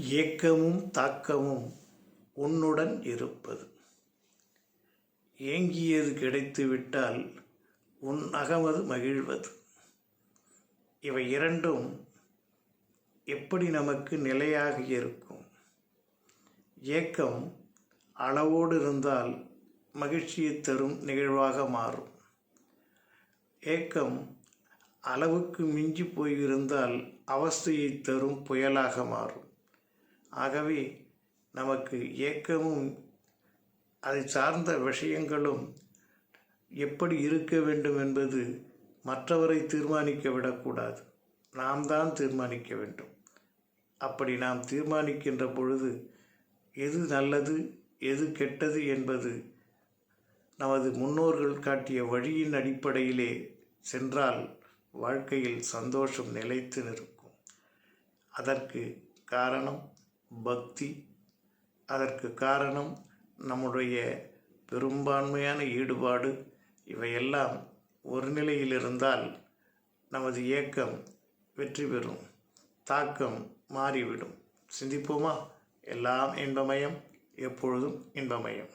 ஏக்கமும் தாக்கமும் உன்னுடன் இருப்பது. ஏங்கியது கிடைத்துவிட்டால் உன் அகமது மகிழ்வது. இவை இரண்டும் எப்படி நமக்கு நிலையாக இருக்கும்? ஏக்கம் அளவோடு இருந்தால் மகிழ்ச்சியை தரும் நிகழ்வாக மாறும். ஏக்கம் அளவுக்கு மிஞ்சி போயிருந்தால் அவஸ்தையை தரும் புயலாக மாறும். ஆகவே நமக்கு ஏக்கமும் அதை சார்ந்த விஷயங்களும் எப்படி இருக்க வேண்டும் என்பது மற்றவரை தீர்மானிக்க விடக்கூடாது. நாம் தான் தீர்மானிக்க வேண்டும். அப்படி நாம் தீர்மானிக்கின்ற பொழுது எது நல்லது எது கெட்டது என்பது நமது முன்னோர்கள் காட்டிய வழியின் அடிப்படையிலே சென்றால் வாழ்க்கையில் சந்தோஷம் நிலைத்து நிற்கும். அதற்கு காரணம் பக்தி. அதற்கு காரணம் நம்முடைய பெரும்பான்மையான ஈடுபாடு. இவையெல்லாம் ஒரு நிலையில் இருந்தால் நமது இயக்கம் வெற்றி பெறும். தாக்கம் மாறிவிடும். சிந்திப்போமா? எல்லாம் இன்பமயம் எப்பொழுதும் இன்பமயம்.